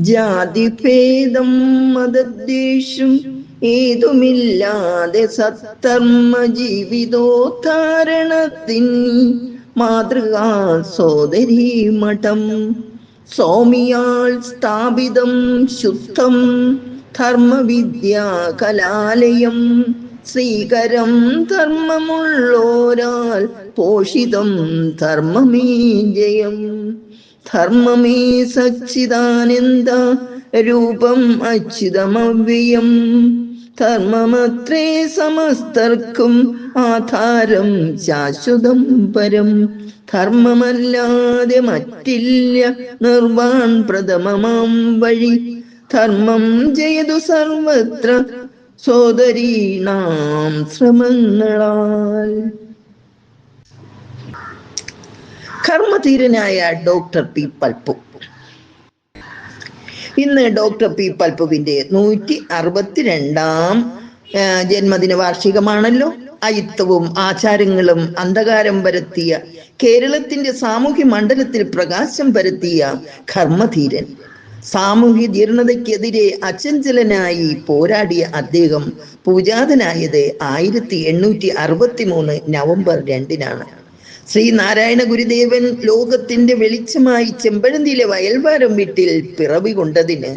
ജാതിഭേദം മതദ്വേഷം ഏതുമില്ലാതെ സത്തർമ്മ ജീവിതോദ്ധാരണത്തിൻ മാതൃകാ സോദരീ മഠം. സൗമിയാൾ സ്ഥാപിതം ശുദ്ധം ധർമ്മവിദ്യാ കലാലയം. ശ്രീകരം ധർമ്മമുള്ളോരാൽ പോഷിതം ധർമ്മമേ ജയം. ധർമ്മമേ സച്ചിദാനന്ദ രൂപം അച്യുതമവ്യയം. ധർമ്മമത്രേ സമസ്തർക്കും ആധാരം ശാശ്വതം പരം. ധർമ്മമല്ലാതെ മറ്റില്ല നിർവാൺ പ്രഥമമാം വഴി. ധർമ്മം ചെയ്തു സർവത്ര സോദരീണാം ശ്രമങ്ങളാൽ. കർമ്മധീരനായ ഡോക്ടർ പി പൽപ്പു. ഇന്ന് ഡോക്ടർ പി പൽപ്പുവിന്റെ നൂറ്റി അറുപത്തിരണ്ടാം ജന്മദിന വാർഷികമാണല്ലോ. അയിത്തവും ആചാരങ്ങളും അന്ധകാരം വരുത്തിയ കേരളത്തിന്റെ സാമൂഹ്യ മണ്ഡലത്തിൽ പ്രകാശം പരത്തിയ കർമ്മധീരൻ. സാമൂഹ്യ ജീർണതയ്ക്കെതിരെ അചഞ്ചലനായി പോരാടിയ അദ്ദേഹം പൂജാതനായത് ആയിരത്തി എണ്ണൂറ്റി അറുപത്തി മൂന്ന് നവംബർ രണ്ടിനാണ്. ശ്രീനാരായണ ഗുരുദേവൻ ലോകത്തിന്റെ വെളിച്ചമായി ചെമ്പഴന്തിയിലെ വയൽവാരം വീട്ടിൽ പിറവി കൊണ്ടതിന്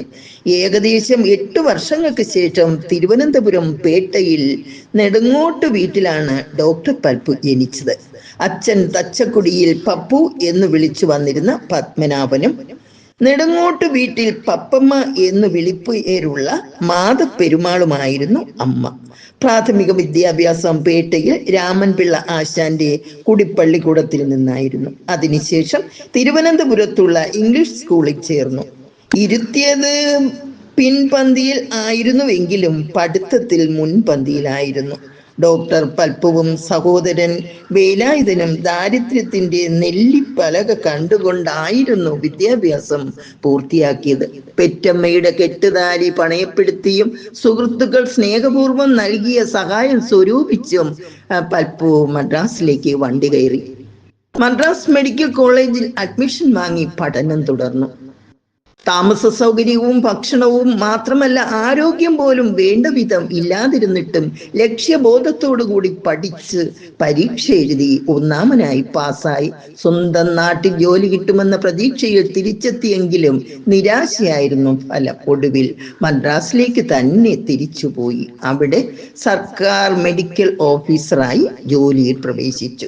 ഏകദേശം എട്ട് വർഷങ്ങൾക്ക് ശേഷം തിരുവനന്തപുരം പേട്ടയിൽ നെടുങ്ങോട്ട് വീട്ടിലാണ് ഡോക്ടർ പൽപ്പു ജനിച്ചത്. അച്ഛൻ തച്ചക്കുടിയിൽ പപ്പു എന്ന് വിളിച്ചു വന്നിരുന്ന പത്മനാഭനും നെടുങ്ങോട്ട് വീട്ടിൽ പപ്പമ്മ എന്ന് വിളിപ്പേരുള്ള മാതപ്പെരുമാളുമായിരുന്നു അമ്മ. പ്രാഥമിക വിദ്യാഭ്യാസം പേട്ടയിൽ രാമൻപിള്ള ആശാന്റെ കുടിപ്പള്ളിക്കൂടത്തിൽ നിന്നായിരുന്നു. അതിനുശേഷം തിരുവനന്തപുരത്തുള്ള ഇംഗ്ലീഷ് സ്കൂളിൽ ചേർന്നു. ഇരുത്തിയത് പിൻപന്തിയിൽ ആയിരുന്നുവെങ്കിലും പഠിത്തത്തിൽ മുൻപന്തിയിലായിരുന്നു. ഡോക്ടർ പൽപ്പുവും സഹോദരൻ വേലായുധനും ദാരിദ്ര്യത്തിന്റെ നെല്ലിപ്പലക കണ്ടുകൊണ്ടായിരുന്നു വിദ്യാഭ്യാസം പൂർത്തിയാക്കിയത്. പെറ്റമ്മയുടെ കെട്ടുതാലി പണയപ്പെടുത്തിയും സുഹൃത്തുക്കൾ സ്നേഹപൂർവം നൽകിയ സഹായം സ്വരൂപിച്ചും പൽപ്പു മദ്രാസിലേക്ക് വണ്ടി കയറി. മദ്രാസ് മെഡിക്കൽ കോളേജിൽ അഡ്മിഷൻ വാങ്ങി പഠനം തുടർന്നു. താമസ സൗകര്യവും ഭക്ഷണവും മാത്രമല്ല ആരോഗ്യം പോലും വേണ്ട വിധം ഇല്ലാതിരുന്നിട്ടും ലക്ഷ്യബോധത്തോടുകൂടി പഠിച്ച് പരീക്ഷ എഴുതി ഒന്നാമനായി പാസ്സായി. സ്വന്തം നാട്ടിൽ ജോലി കിട്ടുമെന്ന പ്രതീക്ഷയിൽ തിരിച്ചെത്തിയെങ്കിലും നിരാശയായിരുന്നു ഫലം. ഒടുവിൽ മദ്രാസിലേക്ക് തന്നെ തിരിച്ചുപോയി. അവിടെ സർക്കാർ മെഡിക്കൽ ഓഫീസറായി ജോലിയിൽ പ്രവേശിച്ചു.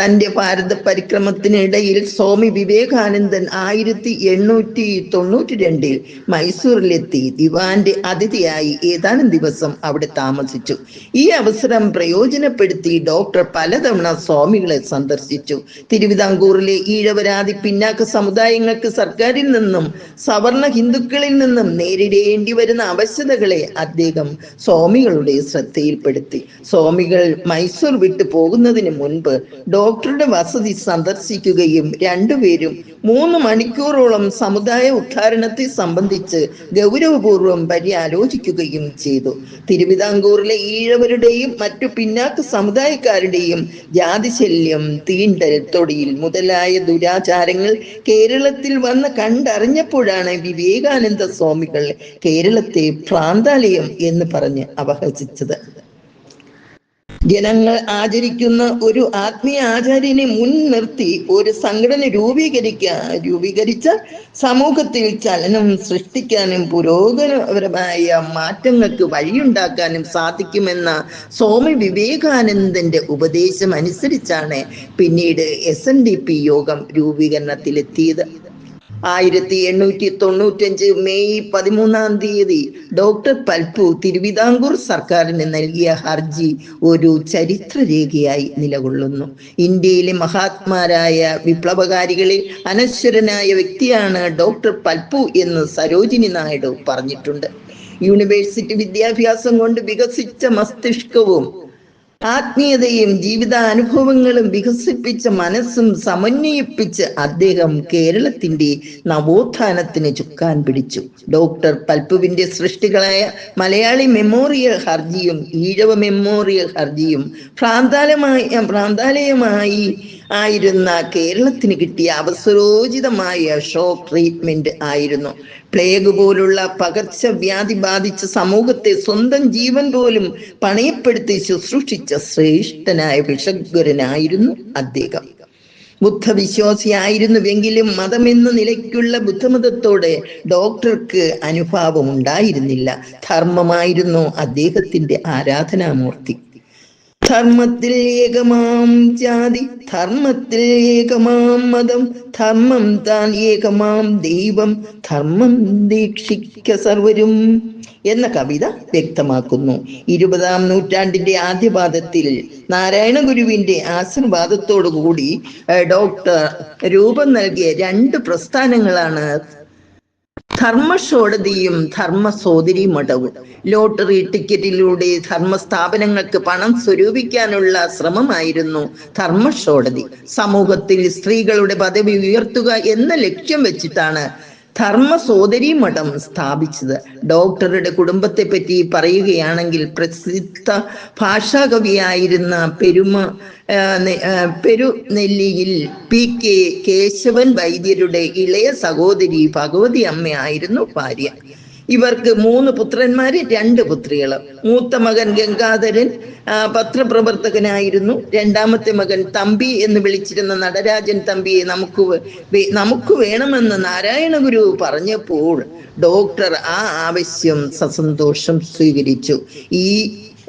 തന്റെ ഭാരത പരിക്രമത്തിനിടയിൽ സ്വാമി വിവേകാനന്ദൻ ആയിരത്തി എണ്ണൂറ്റി തൊണ്ണൂറ്റി രണ്ടിൽ മൈസൂരിലെത്തി. ദിവാന്റെ അതിഥിയായി ഏതാനും ദിവസം അവിടെ താമസിച്ചു. ഈ അവസരം പ്രയോജനപ്പെടുത്തി ഡോക്ടർ പലതവണ സ്വാമികളെ സന്ദർശിച്ചു. തിരുവിതാംകൂറിലെ ഈഴവരാതി പിന്നാക്ക സമുദായങ്ങൾക്ക് സർക്കാരിൽ നിന്നും സവർണ ഹിന്ദുക്കളിൽ നിന്നും നേരിടേണ്ടി വരുന്ന അവശ്യതകളെ അദ്ദേഹം സ്വാമികളുടെ ശ്രദ്ധയിൽപ്പെടുത്തി. സ്വാമികൾ മൈസൂർ വിട്ടു പോകുന്നതിന് മുൻപ് ഡോക്ടറുടെ വസതി സന്ദർശിക്കുകയും രണ്ടുപേരും മൂന്ന് മണിക്കൂറോളം സമുദായ ഉദ്ധാരണത്തെ സംബന്ധിച്ച് ഗൗരവപൂർവം പര്യാലോചിക്കുകയും ചെയ്തു. തിരുവിതാംകൂറിലെ ഈഴവരുടെയും മറ്റു പിന്നാക്ക സമുദായക്കാരുടെയും ജാതിശല്യം തീണ്ടൽ തൊടിയിൽ മുതലായ ദുരാചാരങ്ങൾ കേരളത്തിൽ വന്ന് കണ്ടറിഞ്ഞപ്പോഴാണ് വിവേകാനന്ദ സ്വാമികൾ കേരളത്തെ പ്രാന്താലയം എന്ന് പറഞ്ഞ് അപഹസിച്ചത്. ജനങ്ങൾ ആചരിക്കുന്ന ഒരു ആത്മീയ ആചാര്യനെ മുൻനിർത്തി ഒരു സംഘടന രൂപീകരിക്ക രൂപീകരിച്ച സമൂഹത്തിൽ ചലനം സൃഷ്ടിക്കാനും പുരോഗമനപരമായ മാറ്റങ്ങൾക്ക് വഴിയുണ്ടാക്കാനും സാധിക്കുമെന്ന സ്വാമി വിവേകാനന്ദന്റെ ഉപദേശം അനുസരിച്ചാണ് പിന്നീട് എസ് യോഗം രൂപീകരണത്തിലെത്തിയത്. ആയിരത്തി എണ്ണൂറ്റി തൊണ്ണൂറ്റഞ്ച് മെയ് പതിമൂന്നാം തീയതി ഡോക്ടർ പൽപു തിരുവിതാംകൂർ സർക്കാരിന് നൽകിയ ഹർജി ഒരു ചരിത്രരേഖയായി നിലകൊള്ളുന്നു. ഇന്ത്യയിലെ മഹാത്മാരായ വിപ്ലവകാരികളിൽ അനശ്വരനായ വ്യക്തിയാണ് ഡോക്ടർ പൽപു എന്ന് സരോജിനി നായിഡു പറഞ്ഞിട്ടുണ്ട്. യൂണിവേഴ്സിറ്റി വിദ്യാഭ്യാസം കൊണ്ട് വികസിച്ച മസ്തിഷ്കവും ആത്മീയതയും ജീവിതാനുഭവങ്ങളും വികസിപ്പിച്ച മനസ്സും സമന്വയിപ്പിച്ച് അദ്ദേഹം കേരളത്തിന്റെ നവോത്ഥാനത്തിന് ചുക്കാൻ പിടിച്ചു. ഡോക്ടർ പൽപ്പുവിന്റെ സൃഷ്ടികളായ മലയാളി മെമ്മോറിയൽ ഹർജിയും ഈഴവ മെമ്മോറിയൽ ഹർജിയും പ്രാന്താലമായി ഭ്രാന്താലയമായി ആയിരുന്ന കേരളത്തിന് കിട്ടിയ അവസരോചിതമായ ഷോക്ക് ട്രീറ്റ്മെന്റ് ആയിരുന്നു. പ്ലേഗ് പോലുള്ള പകർച്ചവ്യാധി ബാധിച്ച സമൂഹത്തെ സ്വന്തം ജീവൻ പോലും പണയപ്പെടുത്തി ശുശ്രൂഷിച്ച ശ്രേഷ്ഠനായ വിഷഗ്വരനായിരുന്നു അദ്ദേഹം. ബുദ്ധവിശ്വാസിയായിരുന്നുവെങ്കിലും മതമെന്ന നിലയ്ക്കുള്ള ബുദ്ധമതത്തോടെ ഡോക്ടർക്ക് അനുഭാവം ഉണ്ടായിരുന്നില്ല ധർമ്മമായിരുന്നു അദ്ദേഹത്തിന്റെ ആരാധനാമൂർത്തി. ധർമ്മത്തിൽ ഏകമാം ജാതി ധർമ്മത്തിൽ ഏകമാം മതം ധർമ്മം താൻ ഏകമാം ദൈവം ധർമ്മം ദീക്ഷിക്ക സർവരും എന്ന കവിത വ്യക്തമാക്കുന്നു. ഇരുപതാം നൂറ്റാണ്ടിന്റെ ആദ്യപാദത്തിൽ നാരായണ ഗുരുവിന്റെ ആശീർവാദത്തോടുകൂടി കൂടി ഡോക്ടർ രൂപം നൽകിയ രണ്ട് പ്രസ്ഥാനങ്ങളാണ് ധർമ്മഷോടതിയും ധർമ്മ മഠവും ലോട്ടറി ടിക്കറ്റിലൂടെ ധർമ്മസ്ഥാപനങ്ങൾക്ക് പണം സ്വരൂപിക്കാനുള്ള ശ്രമമായിരുന്നു ധർമ്മഷോടതി സമൂഹത്തിൽ സ്ത്രീകളുടെ പദവി ഉയർത്തുക എന്ന ലക്ഷ്യം വെച്ചിട്ടാണ് ധർമ്മസോദരി മഠം സ്ഥാപിച്ചത്. ഡോക്ടറുടെ കുടുംബത്തെ പറ്റി പറയുകയാണെങ്കിൽ പ്രസിദ്ധ ഭാഷാകവിയായിരുന്ന പെരുമ പെരുനെല്ലിയിൽ പി കെ കേശവൻ വൈദ്യരുടെ ഇളയ സഹോദരി ഭഗവതി അമ്മയായിരുന്നു ഭാര്യ. ഇവർക്ക് മൂന്ന് പുത്രന്മാര് രണ്ട് പുത്രികൾ. മൂത്ത മകൻ ഗംഗാധരൻ പത്രപ്രവർത്തകനായിരുന്നു. രണ്ടാമത്തെ മകൻ തമ്പി എന്ന് വിളിച്ചിരുന്ന നടരാജൻ തമ്പിയെ നമുക്ക് നമുക്ക് വേണമെന്ന് നാരായണ ഗുരു പറഞ്ഞപ്പോൾ ഡോക്ടർ ആ ആവശ്യം സസന്തോഷം സ്വീകരിച്ചു. ഈ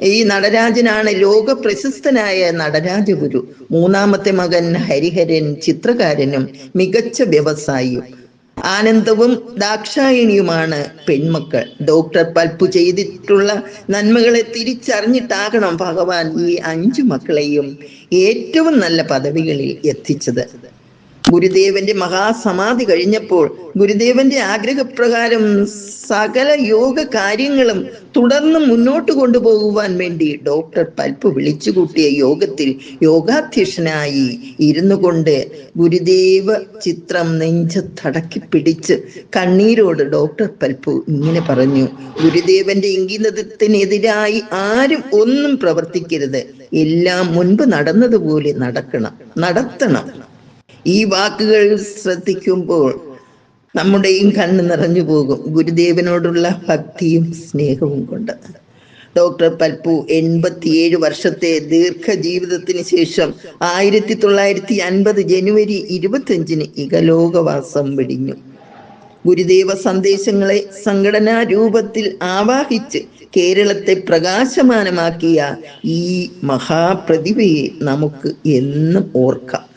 ഈ നടരാജനാണ് ലോക പ്രശസ്തനായ നടരാജഗുരു മൂന്നാമത്തെ മകൻ ഹരിഹരൻ ചിത്രകാരനും മികച്ച വ്യവസായിയും. ആനന്ദവും ദാക്ഷായണിയുമാണ് പെൺമക്കൾ. ഡോക്ടർ പൽപ്പു ചെയ്തിട്ടുള്ള നന്മകളെ തിരിച്ചറിഞ്ഞിട്ടാകണം ഭഗവാൻ ഈ അഞ്ചു മക്കളെയും ഏറ്റവും നല്ല പദവികളിൽ എത്തിച്ചത്. ഗുരുദേവന്റെ മഹാസമാധി കഴിഞ്ഞപ്പോൾ ഗുരുദേവന്റെ ആഗ്രഹപ്രകാരം സകല യോഗ കാര്യങ്ങളും തുടർന്ന് മുന്നോട്ട് കൊണ്ടുപോകുവാൻ വേണ്ടി ഡോക്ടർ പൽപ്പ് വിളിച്ചു കൂട്ടിയ യോഗത്തിൽ യോഗാധ്യക്ഷനായി ഇരുന്നു കൊണ്ട് ഗുരുദേവ ചിത്രം നെഞ്ചത്തടക്കി പിടിച്ച് കണ്ണീരോട് ഡോക്ടർ പൽപ്പു ഇങ്ങനെ പറഞ്ഞു ഗുരുദേവന്റെ ഇംഗിതത്തിനെതിരായി ആരും ഒന്നും പ്രവർത്തിക്കരുത്. എല്ലാം മുൻപ് നടന്നതുപോലെ നടക്കണം നടത്തണം. ഈ വാക്കുകൾ ശ്രദ്ധിക്കുമ്പോൾ നമ്മുടെയും കണ്ണ് നിറഞ്ഞു പോകും. ഗുരുദേവനോടുള്ള ഭക്തിയും സ്നേഹവും കൊണ്ട് ഡോക്ടർ പൽപ്പു എൺപത്തിയേഴ് വർഷത്തെ ദീർഘജീവിതത്തിന് ശേഷം ആയിരത്തി തൊള്ളായിരത്തി അൻപത് ജനുവരി ഇരുപത്തിയഞ്ചിന് ഇകലോകവാസം വെടിഞ്ഞു. ഗുരുദേവ സന്ദേശങ്ങളെ സംഘടനാ രൂപത്തിൽ ആവാഹിച്ച് കേരളത്തെ പ്രകാശമാനമാക്കിയ ഈ മഹാപ്രതിഭയെ നമുക്ക് എന്നും ഓർക്കാം.